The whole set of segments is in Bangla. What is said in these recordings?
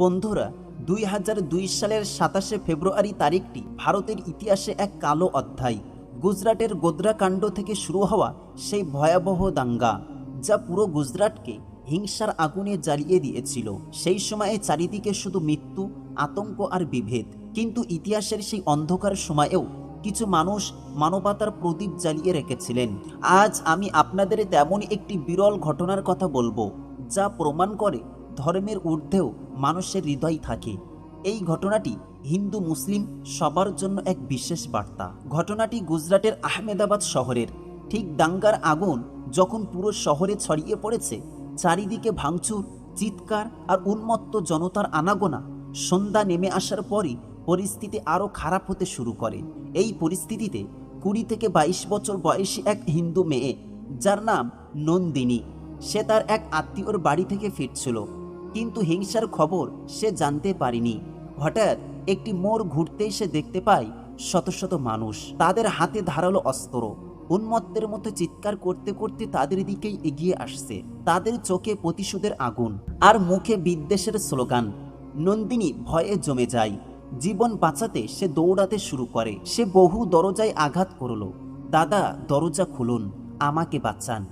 বন্ধুরা, দুই হাজার দুই সালের সাতাশে ফেব্রুয়ারি তারিখটি ভারতের ইতিহাসে এক কালো অধ্যায়। গুজরাটের গোদ্রাকাণ্ড থেকে শুরু হওয়া সেই ভয়াবহ দাঙ্গা, যা পুরো গুজরাটকে হিংসার আগুনে জ্বালিয়ে দিয়েছিল। সেই সময়ে চারিদিকে শুধু মৃত্যু, আতঙ্ক আর বিভেদ। কিন্তু ইতিহাসের সেই অন্ধকার সময়েও কিছু মানুষ মানবতার প্রদীপ জ্বালিয়ে রেখেছিলেন। আজ আমি আপনাদের তেমনই একটি বিরল ঘটনার কথা বলব, যা প্রমাণ করে ধর্মের ঊর্ধ্বেও মানুষের হৃদয় থাকে। এই ঘটনাটি হিন্দু মুসলিম সবার জন্য এক বিশেষ বার্তা। ঘটনাটি গুজরাটের আহমেদাবাদ শহরের। ঠিক দাঙ্গার আগুন যখন পুরো শহরে ছড়িয়ে পড়েছে, চারিদিকে ভাঙচুর, চিৎকার আর উন্মত্ত জনতার আনাগোনা সন্ধ্যা নেমে আসার পরই পরিস্থিতি আরও খারাপ হতে শুরু করে। এই পরিস্থিতিতে কুড়ি থেকে বাইশ বছর বয়সী এক হিন্দু মেয়ে, যার নাম নন্দিনী, সে তার এক আত্মীয়র বাড়ি থেকে ফিরছিল। কিন্তু হিংসার খবর সে জানতে পারেনি। হঠাৎ একটি মোড় ঘুরতেই সে দেখতে পায় শত শত মানুষ। তাদের হাতে ধারালো অস্ত্র। উন্মত্তের মতো চিৎকার করতে করতে তাদের দিকেই এগিয়ে আসছে। তাদের চোখে প্রতিশোধের আগুন আর মুখে বিদ্বেষের স্লোগান, নন্দিনী, ভয়ে জমে যায় জীবন বাঁচাতে সে দৌড়াতে শুরু করে। সে বহু দরজায় আঘাত করল। দাদা, দরজা খুলুন। আমাকে বাঁচান।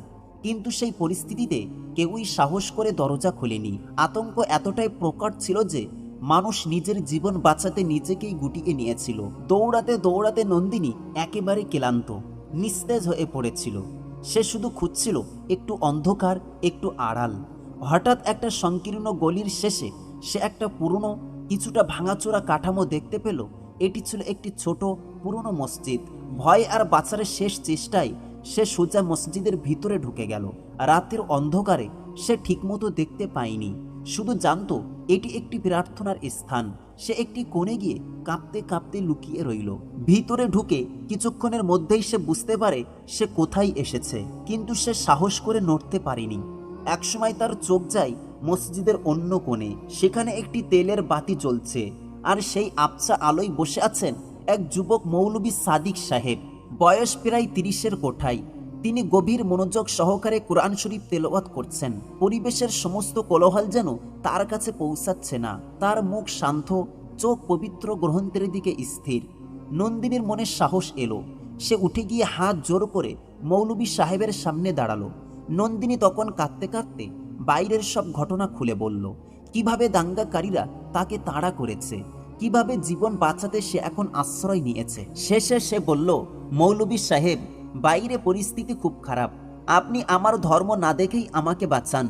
কিন্তু সেই পরিস্থিতিতে কেউই সাহস করে দরজা খোলেনি। আতঙ্ক এতটাই প্রকট ছিল যে মানুষ নিজের জীবন বাঁচাতে নিজেকেই গুটিয়ে নিয়েছিল। দৌড়াতে দৌড়াতে নন্দিনী একেবারে ক্লান্ত, নিস্তেজ হয়ে পড়েছিল। সে শুধু খুঁজছিল একটু অন্ধকার, একটু আড়াল। হঠাৎ একটা সংকীর্ণ গলির শেষে সে একটা পুরনো, কিছুটা ভাঙাচোরা কাঠামো দেখতে পেল। এটি ছিল একটি ছোট, পুরনো মসজিদ। ভয় আর বাঁচার শেষ চেষ্টায় সে সোজা মসজিদের ভিতরে ঢুকে গেল। রাতের অন্ধকারে সে ঠিকমতো দেখতে পায়নি। শুধু জানত, এটি একটি প্রার্থনার স্থান। সে একটি কোণে গিয়ে কাঁপতে কাঁপতে লুকিয়ে রইল। ভিতরে ঢুকে কিছুক্ষণের মধ্যেই সে বুঝতে পারে সে কোথায় এসেছে। কিন্তু সে সাহস করে নড়তে পারেনি। একসময় তার চোখ যায় মসজিদের অন্য কোণে। সেখানে একটি তেলের বাতি জ্বলছে। আর সেই আবছা আলোয় বসে আছেন এক যুবক মৌলবী সাদিক সাহেব। বয়স প্রায় তিরিশের কোঠায়। তিনি গভীর মনোযোগ সহকারে কোরআন শরীফ তেলাওয়াত করছেন। পরিবেশের সমস্ত কোলাহল যেন তার কাছে পৌঁছাচ্ছে না। তার মুখ শান্ত, চোখ পবিত্র গ্রন্থের দিকে স্থির। নন্দিনীর মনে সাহস এলো। সে উঠে গিয়ে হাত জোর করে মৌলবী সাহেবের সামনে দাঁড়াল। নন্দিনী তখন কাঁদতে কাঁদতে বাইরের সব ঘটনা খুলে বলল, কীভাবে দাঙ্গাকারীরা তাকে তাড়া করেছে? কীভাবে জীবন বাঁচাতে সে এখন আশ্রয় নিয়েছে? শেষে সে বলল মৌলবী সাহেব, বাইরে পরিস্থিতি খুব খারাপ। আপনি আমার ধর্ম না দেখেই আমাকে বাঁচান।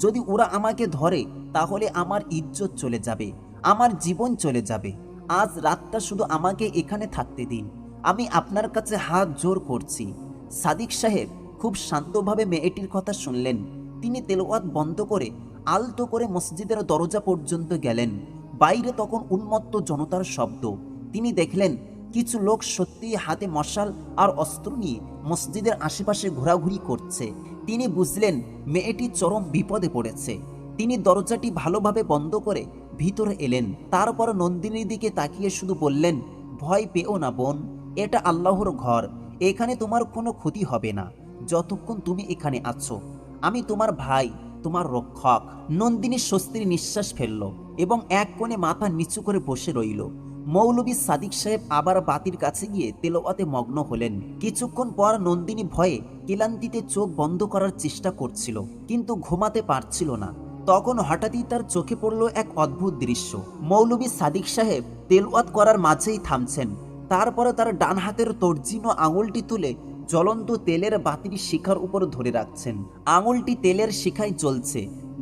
যদি ওরা আমাকে ধরে, তাহলে আমার ইজ্জত চলে যাবে, আমার জীবন চলে যাবে। আজ রাতটা শুধু আমাকে এখানে থাকতে দিন। আমি আপনার কাছে হাত জোর করছি। সাদিক সাহেব খুব শান্তভাবে মেয়েটির কথা শুনলেন। তিনি তেলোয়াত বন্ধ করে আলতো করে মসজিদের দরজা পর্যন্ত গেলেন। বাইরে তখন উন্মত্ত জনতার শব্দ। তিনি দেখলেন কিছু লোক সত্যিই হাতে মশাল আর অস্ত্র নিয়ে মসজিদের আশেপাশে ঘোরাঘুরি করছে। তিনি বুঝলেন, মেয়েটি চরম বিপদে পড়েছে। তিনি দরজাটি ভালোভাবে বন্ধ করে ভিতরে এলেন। তারপর নন্দিনীর দিকে তাকিয়ে শুধু বললেন, ভয় পেও না বোন, এটা আল্লাহর ঘর। এখানে তোমার কোনো ক্ষতি হবে না। যতক্ষণ তুমি এখানে আছো। আমি তোমার ভাই, তোমার রক্ষক। নন্দিনী স্বস্তির নিঃশ্বাস ফেলল এবং এক কোণে মাথা নিচু করে বসে রইল। মৌলবী সাদিক সাহেব আবার বাতির কাছে গিয়ে তেলোয়াতে মগ্ন হলেন। কিছুক্ষণ পর নন্দিনী ভয়ে ক্লান্তিতে চোখ বন্ধ করার চেষ্টা করছিল, কিন্তু ঘুমাতে পারছিল না। তখন হঠাৎই তার চোখে পড়ল এক অদ্ভুত দৃশ্য। মৌলবী সাদিক সাহেব তেলওয়াত করার মাঝেই থামছেন। তারপরে তার ডান হাতের তর্জিন আঙুলটি তুলে জ্বলন্ত তেলের বাতির শিখার উপর ধরে রাখছেন। আঙুলটি তেলের শিখায় জ্বলছে,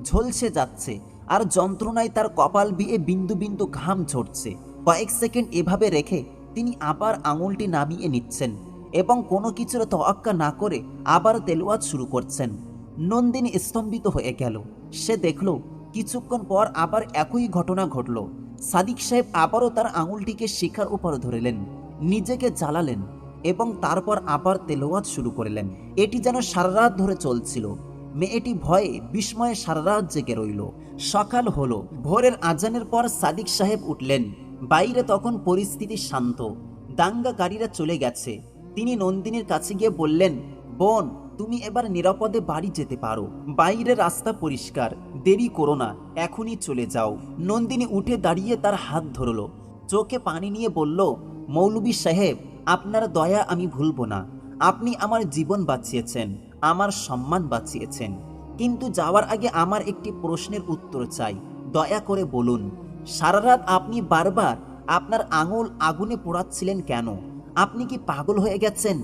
ঝলসে যাচ্ছে, আর যন্ত্রণায় তার কপাল বিয়ে বিন্দু বিন্দু ঘাম ঝরছে। কয়েক সেকেন্ড এভাবে রেখে তিনি আবার আঙুলটি নামিয়ে নিচ্ছেন এবং কোনো কিছুর তোয়াক্কা না করে আবার তেলোয়াত শুরু করছেন। নন্দিনী স্তম্ভিত হয়ে গেল। সে দেখল, কিছুক্ষণ পর আবার একই ঘটনা ঘটল। সাদিক সাহেব আবারও তার আঙুলটিকে শিখার উপর ধরলেন, নিজেকে জ্বালালেন এবং তারপর আবার তেলোয়াত শুরু করলেন। এটি যেন সারা রাত ধরে চলছিল। মেয়েটি ভয়ে, বিস্ময়ে সারা রাত জেগে রইল। সকাল হলো। ভোরের আজানের পর সাদিক সাহেব উঠলেন। বাইরে তখন পরিস্থিতি শান্ত। দাঙ্গাকারীরা চলে গেছে। তিনি নন্দিনীর কাছে গিয়ে বললেন, বোন, তুমি এবার নিরাপদে বাড়ি যেতে পারো। বাইরে রাস্তা পরিষ্কার, দেরি করো না, এখনই চলে যাও। নন্দিনী উঠে দাঁড়িয়ে তার হাত ধরল। চোখে পানি নিয়ে বলল মৌলবী সাহেব, আপনার দয়া আমি ভুলব না। আপনি আমার জীবন বাঁচিয়েছেন, আমার সম্মান বাঁচিয়েছেন। কিন্তু যাওয়ার আগে আমার একটি প্রশ্নের উত্তর চাই। দয়া করে বলুন সারা রাত আপনি বারবার আপনার আঙুল আগুনে পোড়াচ্ছিলেন কেন? আপনি কি পাগল হয়ে গেছেন?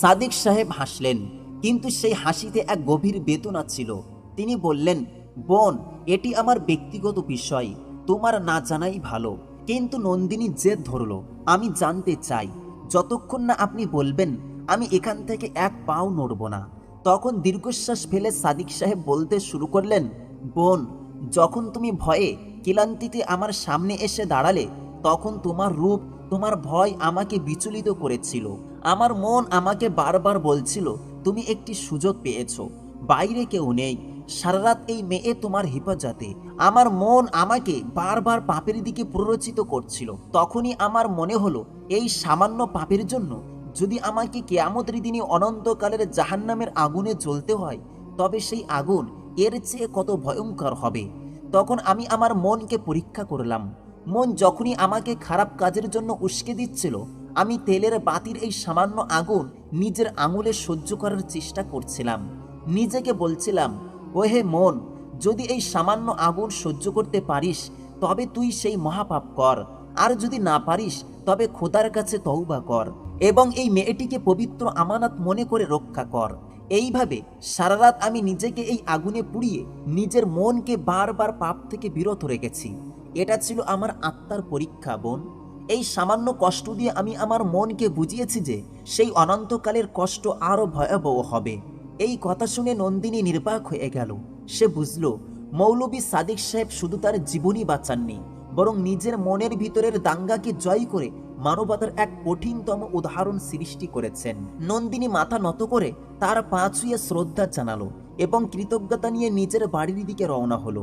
সাদিক সাহেব হাসলেন, কিন্তু সেই হাসিতে এক গভীর বেদনা ছিল। তিনি বললেন, বোন, এটি আমার ব্যক্তিগত বিষয়, তোমার না জানাই ভালো। কিন্তু নন্দিনী জেদ ধরল, আমি জানতে চাই, যতক্ষণ না আপনি বলবেন, আমি এখান থেকে এক পাও নড়ব না। তখন দীর্ঘশ্বাস ফেলে সাদিক সাহেব বলতে শুরু করলেন, বোন, যখন তুমি ভয়ে ক্লান্তিতে আমার সামনে এসে দাঁড়ালে তখন তোমার রূপ, তোমার ভয় আমাকে বিচলিত করেছিল। আমার মন আমাকে বারবার বলছিল, তুমি একটি সুযোগ পেয়েছ, বাইরে কেউ নেই। সারা রাত এই মেয়ে তোমার হেফাজতে। আমার মন আমাকে বারবার পাপের দিকে প্ররোচিত করছিল। তখনই আমার মনে হলো, এই সামান্য পাপের জন্য যদি আমাকে কেয়ামতের দিনে অনন্তকালের জাহান্নামের আগুনে জ্বলতে হয়, তবে সেই আগুন এর চেয়ে কত ভয়ঙ্কর হবে? তখন আমি আমার মনকে পরীক্ষা করলাম। মন যখনই আমাকে খারাপ কাজের জন্য উস্কে দিচ্ছিল, আমি তেলের বাতির এই সামান্য আগুন নিজের আঙুলে সহ্য করার চেষ্টা করছিলাম। নিজেকে বলছিলাম, ওহে মন, যদি এই সামান্য আগুন সহ্য করতে পারিস, তবে তুই সেই মহাপাপ কর। আর যদি না পারিস, তবে খোদার কাছে তৌবা কর। এবং এই মেয়েটিকে পবিত্র আমানত মনে করে রক্ষা কর। এইভাবে সারা রাত আমি নিজেকে এই আগুনে পুড়িয়ে নিজের মনকে বারবার পাপ থেকে বিরত রেখেছি। এটা ছিল আমার আত্মার পরীক্ষা, বোন। এই সামান্য কষ্ট দিয়ে আমি আমার মনকে বুঝিয়েছি যে সেই অনন্তকালের কষ্ট আরও ভয়াবহ হবে। এই কথা শুনে নন্দিনী নির্বাক হয়ে গেল। সে বুঝল, মৌলবী সাদিক সাহেব শুধু তার জীবনই বাঁচাননি, বরং নিজের মনের ভিতরের দাঙ্গাকে জয় করে মানবতার এক কঠিনতম উদাহরণ সৃষ্টি করেছেন। নন্দিনী মাথা নত করে তার পা ছুঁয়ে শ্রদ্ধা জানালো এবং কৃতজ্ঞতা নিয়ে নিজের বাড়ির দিকে রওনা হলো।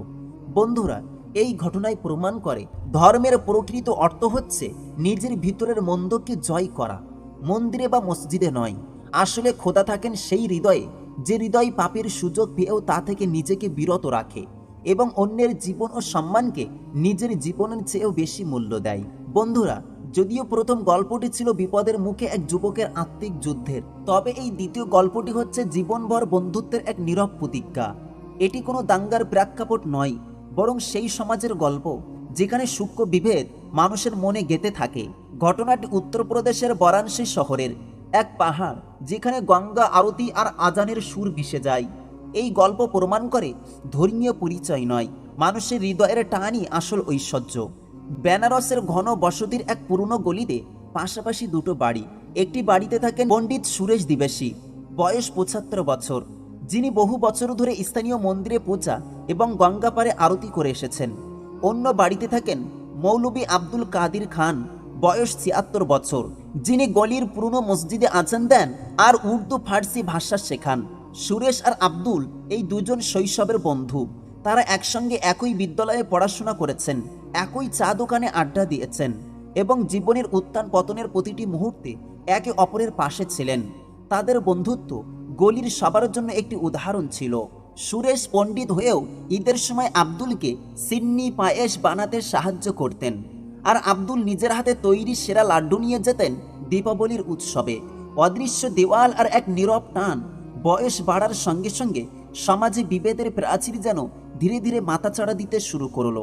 বন্ধুরা, এই ঘটনায় প্রমাণ করে ধর্মের প্রকৃত অর্থ হচ্ছে নিজের ভিতরের মন্দকে জয় করা। মন্দিরে বা মসজিদে নয়। আসলে খোদা থাকেন সেই হৃদয়ে, যে হৃদয় পাপের সুযোগ পেয়েও তা থেকে নিজেকে বিরত রাখে এবং অন্যের জীবন ও সম্মানকে নিজের জীবনের চেয়েও বেশি মূল্য দেয়। বন্ধুরা যদিও প্রথম গল্পটি ছিল বিপদের মুখে এক যুবকের আত্মিক যুদ্ধের, তবে এই দ্বিতীয় গল্পটি হচ্ছে জীবনভর বন্ধুত্বের এক নীরব প্রতিজ্ঞা। এটি কোনো দাঙ্গার প্রেক্ষাপট নয়, বরং সেই সমাজের গল্প, যেখানে সূক্ষ্ম বিভেদ মানুষের মনে গেঁথে থাকে। ঘটনাটি উত্তরপ্রদেশের বারাণসী শহরের এক পাহাড়, যেখানে গঙ্গা আরতি আর আজানের সুর মিশে যায়। এই গল্প প্রমাণ করে ধর্মীয় পরিচয় নয়, মানুষের হৃদয়ের টানই আসল ঐশ্বর্য। বেনারসের ঘন বসতির এক পুরনো গলিতে পাশাপাশি দুটো বাড়ি। একটি বাড়িতে থাকেন পণ্ডিত সুরেশ দিবেশী বয়স পঁচাত্তর বছর। যিনি বহু বছর ধরে স্থানীয় মন্দিরে পূজা এবং গঙ্গাপাড়ে আরতি করে এসেছেন। অন্য বাড়িতে থাকেন মৌলবী আব্দুল কাদির খান, বয়স ছিয়াত্তর বছর। যিনি গলির পুরনো মসজিদে আচান দেন আর উর্দু ফার্সি ভাষা শেখান। সুরেশ আর আব্দুল এই দুজন শৈশবের বন্ধু। তারা একসঙ্গে একই বিদ্যালয়ে পড়াশোনা করেছেন। একই চা দোকানে আড্ডা দিয়েছেন এবং জীবনের উত্থান পতনের প্রতিটি মুহূর্তে একে অপরের পাশে ছিলেন। তাদের বন্ধুত্ব গলির সবার জন্য একটি উদাহরণ ছিল। সুরেশ পণ্ডিত হয়েও ঈদের সময় আব্দুলকে সিন্নি পায়েস বানাতে সাহায্য করতেন আর আব্দুল নিজের হাতে তৈরি সেরা লাড্ডু নিয়ে যেতেন দীপাবলির উৎসবে। অদৃশ্য দেওয়াল আর এক নীরব টান বয়স বাড়ার সঙ্গে সঙ্গে সমাজে বিভেদের প্রাচীর যেন ধীরে ধীরে মাথাচাড়া দিতে শুরু করল।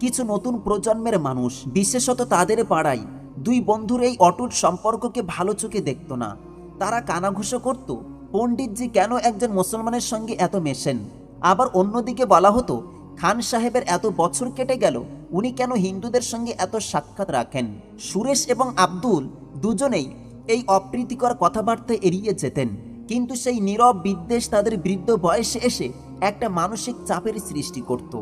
কিছু নতুন প্রজন্মের মানুষ, বিশেষত তাদের পাড়ায়, দুই বন্ধুর এই অটুট সম্পর্ককে ভালো চোখে দেখত না। তারা কানাঘুষো করত, পণ্ডিতজি কেন একজন মুসলমানের সঙ্গে এত মেশেন? আবার অন্যদিকে বলা হতো, খান সাহেবের এত বছর কেটে গেল, উনি কেন হিন্দুদের সঙ্গে এত সাক্ষাৎ রাখেন? সুরেশ এবং আব্দুল দুজনেই এই অপ্রীতিকর কথাবার্তা এড়িয়ে যেতেন। কিন্তু সেই নীরব বিদ্বেষ তাদের বৃদ্ধ বয়সে এসে একটা মানসিক চাপের সৃষ্টি করত।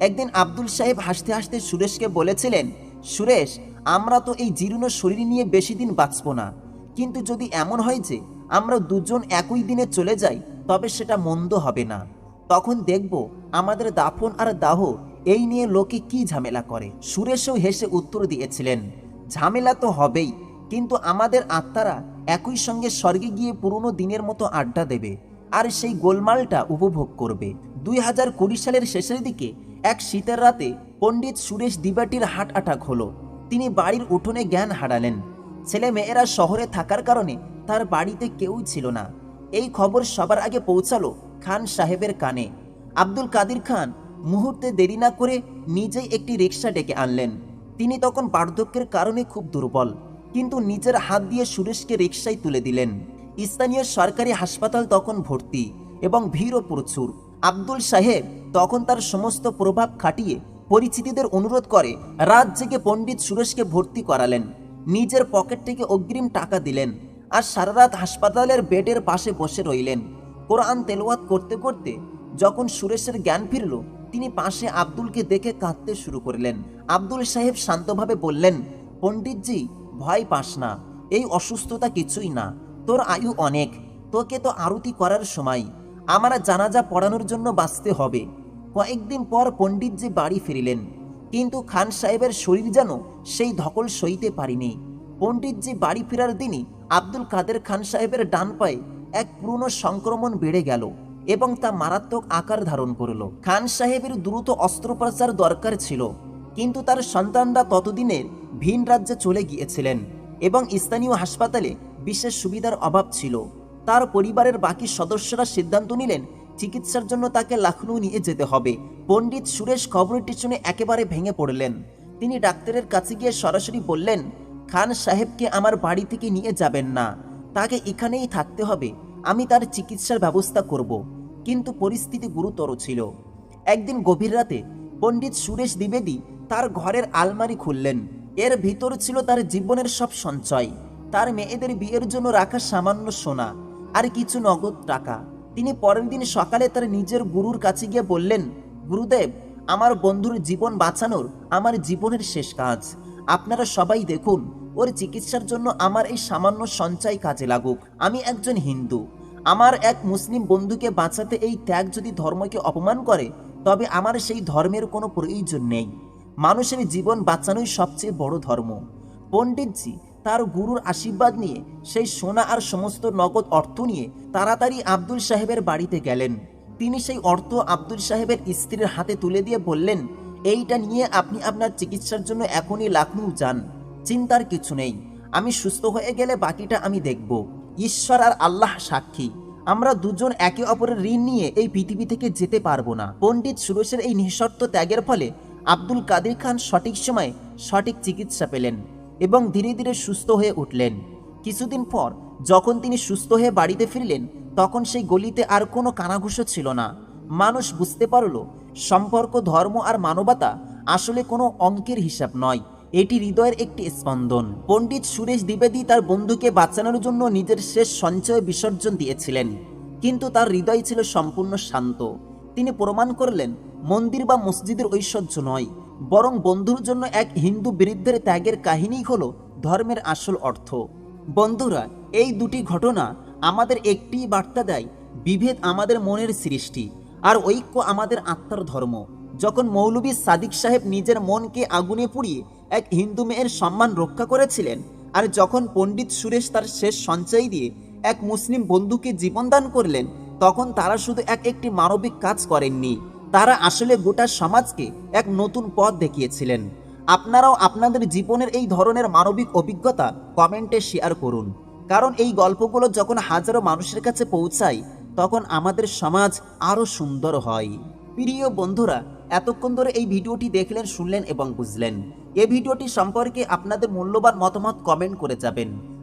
একদিন আব্দুল সাহেব হাসতে হাসতে সুরেশকে বলেছিলেন, সুরেশ, আমরা তো এই জীর্ণ শরীর নিয়ে বেশি দিন বাঁচব না। কিন্তু যদি এমন হয় যে, আমরা দুজন একই দিনে চলে যাই, তবে সেটা মন্দ হবে না। তখন দেখব আমাদের দাফন আর দাহ এই নিয়ে লোকে কি ঝামেলা করে। সুরেশও হেসে উত্তর দিয়েছিলেন, ঝামেলা তো হবেই, কিন্তু আমাদের আত্মারা একই সঙ্গে স্বর্গে গিয়ে পুরনো দিনের মতো আড্ডা দেবে, আর সেই গোলমালটা উপভোগ করবে। দুই হাজার কুড়ি সালের শেষের দিকে এক শীতের রাতে পণ্ডিত সুরেশ দিবাটির হার্ট অ্যাটাক হলো। তিনি বাড়ির উঠোনে জ্ঞান হারালেন। ছেলে মেয়েরা শহরে থাকার কারণে তার বাড়িতে কেউই ছিল না। এই খবর সবার আগে পৌঁছালো খান সাহেবের কানে। আব্দুল কাদির খান মুহূর্তে দেরি না করে নিজেই একটি রিক্সা ডেকে আনলেন। তিনি তখন বার্ধক্যের কারণে খুব দুর্বল, কিন্তু নিজের হাত দিয়ে সুরেশকে রিক্সায় তুলে দিলেন। স্থানীয় সরকারি হাসপাতাল তখন ভর্তি এবং ভিড়ও প্রচুর। আব্দুল সাহেব তখন তার সমস্ত প্রভাব খাটিয়ে পরিচিতিদের অনুরোধ করে রাত জেগে পণ্ডিত সুরেশকে ভর্তি করালেন। নিজের পকেট থেকে অগ্রিম টাকা দিলেন আর সারা রাত হাসপাতালের বেডের পাশে বসে রইলেন। কোরআন তেলাওয়াত করতে করতে যখন সুরেশের জ্ঞান ফিরল, তিনি পাশে আব্দুলকে দেখে কাঁদতে শুরু করলেন। আব্দুল সাহেব শান্তভাবে বললেন, পণ্ডিতজি, ভয় পাস না, এই অসুস্থতা কিছুই না। তোর আয়ু অনেক। তোকে তো আরতি করার সময়। আমার জানাজা পড়ানোর জন্য বাঁচতে হবে। কয়েকদিন পর পণ্ডিতজি বাড়ি ফিরিলেন। কিন্তু খান সাহেবের শরীর যেন সেই ধকল সইতে পারিনি। পণ্ডিতজি বাড়ি ফেরার দিনই আব্দুল কাদের খান সাহেবের ডান পায়ে এক পুরনো সংক্রমণ বেড়ে গেল এবং তা মারাত্মক আকার ধারণ করল। খান সাহেবের দ্রুত অস্ত্রোপচার দরকার ছিল, কিন্তু তার সন্তানরা ততদিনের ভিন রাজ্যে চলে গিয়েছিলেন এবং স্থানীয় হাসপাতালে বিশেষ সুবিধার অভাব ছিল। তার পরিবারের বাকি সদস্যরা সিদ্ধান্ত নিলেন, চিকিৎসার জন্য তাকে লখনৌ নিয়ে যেতে হবে। পণ্ডিত সুরেশ খবরটি শুনে একেবারে ভেঙে পড়লেন। তিনি ডাক্তারের কাছে গিয়ে সরাসরি বললেন, খান সাহেবকে আমার বাড়ি থেকে নিয়ে যাবেন না। তাকে এখানেই থাকতে হবে। আমি তার চিকিৎসার ব্যবস্থা করব। কিন্তু পরিস্থিতি গুরুতর ছিল। একদিন গভীর রাতে পণ্ডিত সুরেশ দ্বিবেদী তার ঘরের আলমারি খুললেন। এর ভিতর ছিল তার জীবনের সব সঞ্চয়। তার মেয়েদের বিয়ের জন্য রাখা সামান্য সোনা। আর কিছু নগদ টাকা। তিনি পরের দিন সকালে তার নিজের গুরুর কাছে গিয়ে বললেন, গুরুদেব, আমার বন্ধুর জীবন বাঁচানোর আমার জীবনের শেষ কাজ। আপনারা সবাই দেখুন, ওর চিকিৎসার জন্য আমার এই সামান্য সঞ্চয় কাজে লাগুক। আমি একজন হিন্দু। আমার এক মুসলিম বন্ধুকে বাঁচাতে এই ত্যাগ যদি ধর্মকে অপমান করে, তবে আমার সেই ধর্মের কোনো প্রয়োজন নেই। মানুষের জীবন বাঁচানোই সবচেয়ে বড় ধর্ম। পণ্ডিতজি তার গুরুর আশীর্বাদ নিয়ে, সেই সোনা আর সমস্ত নগদ অর্থ নিয়ে তাড়াতাড়ি আব্দুল সাহেবের বাড়িতে গেলেন। তিনি সেই অর্থ আব্দুল সাহেবের স্ত্রীর হাতে তুলে দিয়ে বললেন, এইটা নিয়ে আপনি আপনার চিকিৎসার জন্য এখনই লখনৌ যান। চিন্তার কিছু নেই। আমি সুস্থ হয়ে গেলে বাকিটা আমি দেখব। ঈশ্বর আর আল্লাহ সাক্ষী। আমরা দুজন একে অপরের ঋণ নিয়ে এই পৃথিবী থেকে যেতে পারব না। পণ্ডিত সুরেশের এই নিঃশর্ত ত্যাগের ফলে আব্দুল কাদির খান সঠিক সময়ে সঠিক চিকিৎসা পেলেন। এবং ধীরে ধীরে সুস্থ হয়ে উঠলেন। কিছুদিন পর, যখন তিনি সুস্থ হয়ে বাড়িতে ফিরলেন, তখন সেই গলিতে আর কোনো কানাঘুষো ছিল না। মানুষ বুঝতে পারল, সম্পর্ক, ধর্ম আর মানবতা আসলে কোনো অঙ্কের হিসাব নয়। এটি হৃদয়ের একটি স্পন্দন। পণ্ডিত সুরেশ দ্বিবেদী তার বন্ধুকে বাঁচানোর জন্য নিজের শেষ সঞ্চয় বিসর্জন দিয়েছিলেন। কিন্তু তার হৃদয় ছিল সম্পূর্ণ শান্ত। তিনি প্রমাণ করলেন, মন্দির বা মসজিদের ঐশ্বর্য নয়। বরং বন্ধুর জন্য এক হিন্দু বৃদ্ধের ত্যাগের কাহিনী হল ধর্মের আসল অর্থ। বন্ধুরা, এই দুটি ঘটনা আমাদের একটি বার্তা দেয়, বিভেদ আমাদের মনের সৃষ্টি আর ঐক্য আমাদের আত্মার ধর্ম। যখন মৌলভী সাদিক সাহেব নিজের মনকে আগুনে পুড়িয়ে এক হিন্দু মেয়ের সম্মান রক্ষা করেছিলেন আর যখন পণ্ডিত সুরেশ তার শেষ সঞ্চয় দিয়ে এক মুসলিম বন্ধুকে জীবনদান করলেন, তখন তারা শুধু এক একটি মানবিক কাজ করেননি। তারা আসলে গোটা সমাজকে এক নতুন পথ দেখিয়েছিলেন। আপনারাও আপনাদের জীবনের এই ধরনের মানবিক অভিজ্ঞতা কমেন্টে শেয়ার করুন। কারণ এই গল্পগুলো যখন হাজারো মানুষের কাছে পৌঁছায়, তখন আমাদের সমাজ আরও সুন্দর হয়। প্রিয় বন্ধুরা, এতক্ষণ ধরে এই ভিডিওটি দেখলেন, শুনলেন এবং বুঝলেন। এই ভিডিওটি সম্পর্কে আপনাদের মূল্যবান মতামত কমেন্ট করে যাবেন।